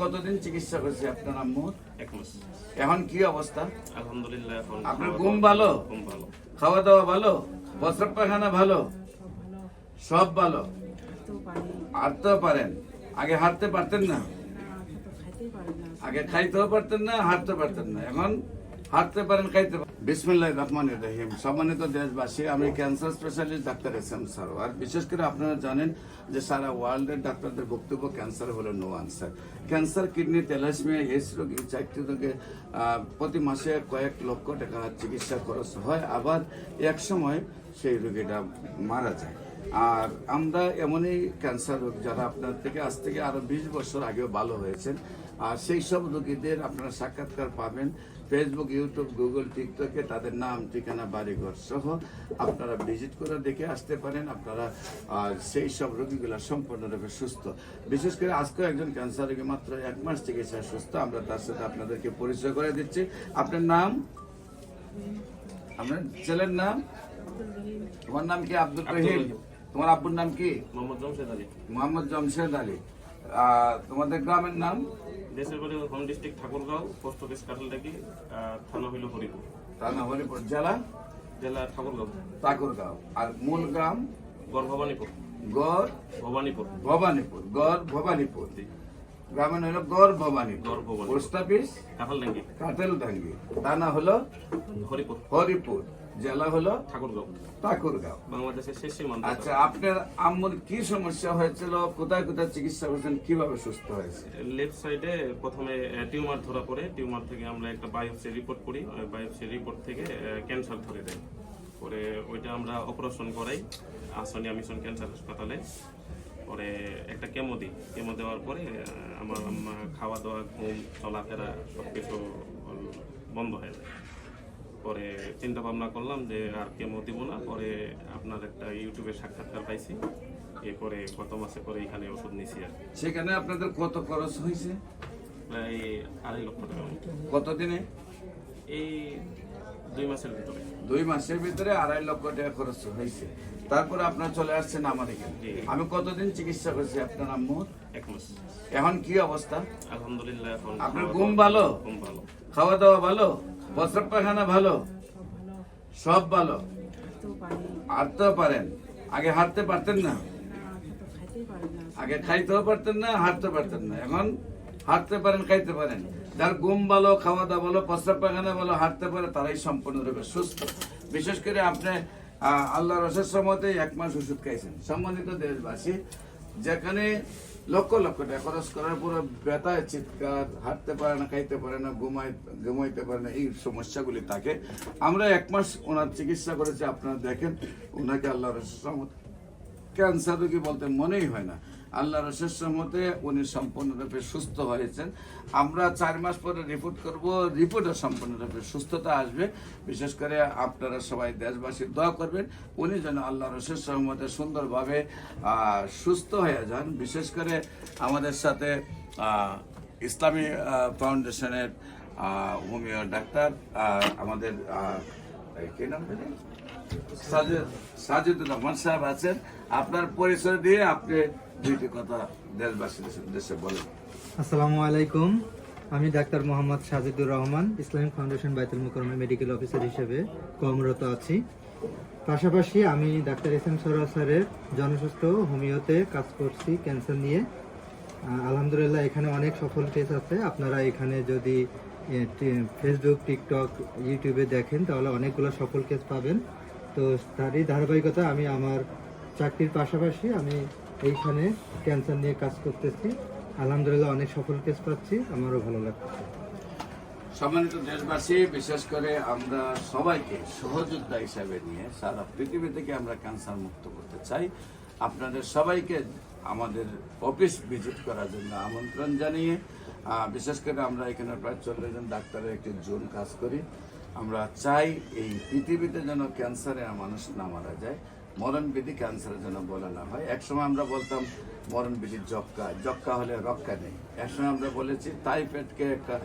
কতদিন চিকিৎসা করছে আপনার আম্মুর এক মাস এখন কি অবস্থা? আলহামদুলিল্লাহ এখন আপনার ঘুম ভালো? ঘুম ভালো। খাওয়া দাওয়া ভালো? বস্ত্র পায়খানা ভালো? সব ভালো? হাঁটতেও পারেন। আগে হাঁটতে পারতেন না? আগে খাইতেও পারতেন না হাঁটতে পারতেন না। এখন হাঁটতে পারেন খাইতে পারেন। বিসমিল্লাহ রহমান রহিম। সম্মানিত দেশবাসী, আমি cancer specialist doctor S M Sarwar বিশেষ করে আপনারা জানেন যে সারা ওয়ার্ল্ডের ডাক্তারদের বক্তব্য ক্যান্সার হলো no answer cancer, kidney thalassemia AIDS রোগ এই চারটি রোগে প্রতি মাসে কয়েক লক্ষ টাকা চিকিৎসা খরচ হয়। আবার এক সময় সেই রোগীটা মারা যায়। আর আমরা এমনই ক্যান্সার রোগ যারা আপনার থেকে আজ থেকে আরও বিশ বছর আগেও ভালো হয়েছেন। আর সেই সব রোগীদের আপনারা সাক্ষাৎকার পাবেন ফেসবুক ইউটিউব গুগল টিকটকে তাদের নাম ঠিকানা বাড়িঘর সহ আপনারা ভিজিট করে দেখে আসতে পারেন। আপনারা আর সেই সব রোগীগুলো সম্পূর্ণরূপে সুস্থ। বিশেষ করে আজকেও একজন ক্যান্সার রোগী মাত্র এক মাস চিকিৎসা সুস্থ। আমরা তার সাথে আপনাদেরকে পরিচয় করে দিচ্ছি। আপনার নাম? আপনার ছেলের নাম? তোমার নাম কি আব্দুল রহিম। তোমার আব্বুর নাম কি? মোহাম্মদ জমশেদ আলী। মোহাম্মদ জমশেদ আলী। তোমাদের গ্রামের নাম? দেশের বাড়ি home district Thakurgaon post office Katlataki থানা হইল হরিপুর। থানা হরিপুর জেলা? জেলা ঠাকুরগাঁও। ঠাকুরগাঁও। আর মূল গ্রাম? গড় ভবানীপুর। গড়? ভবানীপুর। ভবানীপুর গড় ভবানীপুর। গ্রামের হলো গড় পোস্ট অফিস কাটেলডাঙ্গি থানা হলো হরিপুর। হরিপুর। জেলা হলো ঠাকুরগাঁও। ঠাকুরগাঁও। বাংলাদেশের শেষ সীমান্ত। আচ্ছা আপনার আম্মুর কি সমস্যা হয়েছিল? কোথায় কোথায় চিকিৎসা করেছেন? কীভাবে সুস্থ হয়েছে? লেফট সাইডে প্রথমে টিউমার ধরা পড়ে। টিউমার থেকে আমরা একটা বায়োপসি রিপোর্ট করি। বায়োপসি রিপোর্ট থেকে ক্যান্সার ধরে দেয় পরে ওইটা আমরা অপারেশন করাই আসনিয়া মিশন ক্যান্সার হাসপাতালে। পরে একটা কেমো দিই। কেমো দেওয়ার পরে আমার আম্মা খাওয়া দাওয়া ঘুম চলাফেরা সব কিছু বন্ধ হয়ে যায়। পরে চিন্তা ভাবনা করলাম যে আর কেমো দিব না। পরে আপনার একটা ইউটিউবে সাক্ষাৎকার পাইছি। এরপরে গত মাসে পরে এখানে ওষুধ নিছি আর সেখানে আপনাদের কত খরচ হয়েছে প্রায় আড়াই লক্ষ টাকা। কতদিনে? এই দুই মাসের ভিতরে। দুই মাসের ভিতরে আড়াই লক্ষ টাকা খরচ হয়েছে। তারপরে আপনার চলে আসছেন আমার এখানে। আমি কতদিন চিকিৎসা করছি আপনার এক মাস। এখন কি অবস্থা? আলহামদুলিল্লাহ এখন আপনার ঘুম ভালো? ঘুম ভালো। খাওয়া দাওয়া ভালো? প্রস্রাব পায়খানা ভালো? সব ভালো? সব হাঁটতেও পারেন। আগে হাঁটতে পারতেন না? আগে তো খাইতেই পারি না। আগে খাইতেও পারতেন না হাঁটতে পারতেন না। এখন হাঁটতে পারেন, খাইতে পারেন। যার ঘুম ভালো খাওয়া দাওয়া ভালো, প্রস্রাব পায়খানা ভালো, হাঁটতে পারে, তারাই সম্পূর্ণরূপে সুস্থ। বিশেষ করে আপনি আল্লাহ রসের সময়তে এক মাস ওষুধ খাইছেন। সম্মানিত দেশবাসী, যেখানে লক্ষ লক্ষ টাকা খরচ করার পরে ব্যথায় চিৎকার, হাঁটতে পারে না, খাইতে পারে না ঘুমাই ঘুমাইতে পারে না, এই সমস্যাগুলি থাকে। আমরা এক মাস ওনার চিকিৎসা করেছি, আপনারা দেখেন, ওনাকে আল্লাহ রসের ক্যান্সার রোগী বলতে মনেই হয় না। আল্লাহ রসের মতে উনি সম্পূর্ণরূপে সুস্থ হয়েছেন। আমরা চার মাস পরে রিপোর্ট করব রিপোর্টে সম্পূর্ণরূপে সুস্থতা আসবে। বিশেষ করে আপনারা সবাই দেশবাসী দোয়া করবেন, উনি যেন আল্লাহ রসের সহমতে সুন্দরভাবে সুস্থ হয়ে যান। বিশেষ করে আমাদের সাথে ইসলামী ফাউন্ডেশনের হোমিও ডাক্তার আমাদের আমি doctor Mohammad Sajidur Rahman, Islamic Foundation Baitul মুকরমে medical officer হিসেবে কর্মরত আছি। পাশাপাশি আমি ডাক্তার এস এম সরা স্যারের জনস্বাস্থ্য হোমিওতে কাজ করছি ক্যান্সার নিয়ে। আলহামদুলিল্লাহ, এখানে অনেক সফল কেস আছে। আপনারা এখানে যদি ফেসবুক টিকটক ইউটিউবে দেখেন, তাহলে অনেকগুলো সফল কেস পাবেন। তো তারই ধারাবাহিকতা আমি আমার চাকরির পাশাপাশি আমি এইখানে ক্যান্সার নিয়ে কাজ করতেছি। আলহামদুলিল্লাহ অনেক সফল কেস পাচ্ছি, আমারও ভালো লাগতেছে। সম্মানিত দেশবাসী, বিশেষ করে আমরা সবাইকে সহযোদ্ধা হিসাবে নিয়ে সারা পৃথিবী থেকে আমরা ক্যান্সার মুক্ত করতে চাই। আপনাদের সবাইকে আমাদের অফিস ভিজিট করার জন্য আমন্ত্রণ জানিয়ে বিশেষ করে আমরা এখানে প্রায় চল্লিশ জন ডাক্তারের একটি জোন কাজ করি। আমরা চাই এই পৃথিবীতে যেন ক্যান্সারে মানুষ না মারা যায় মরণ বিধি ক্যান্সারের জন্য বলা না হয়। একসময় আমরা বলতাম মরণ বিধি যক্কা যক্কা হলে রক্ষা নেই। একসময় আমরা বলেছি টাইফয়েডকে একটা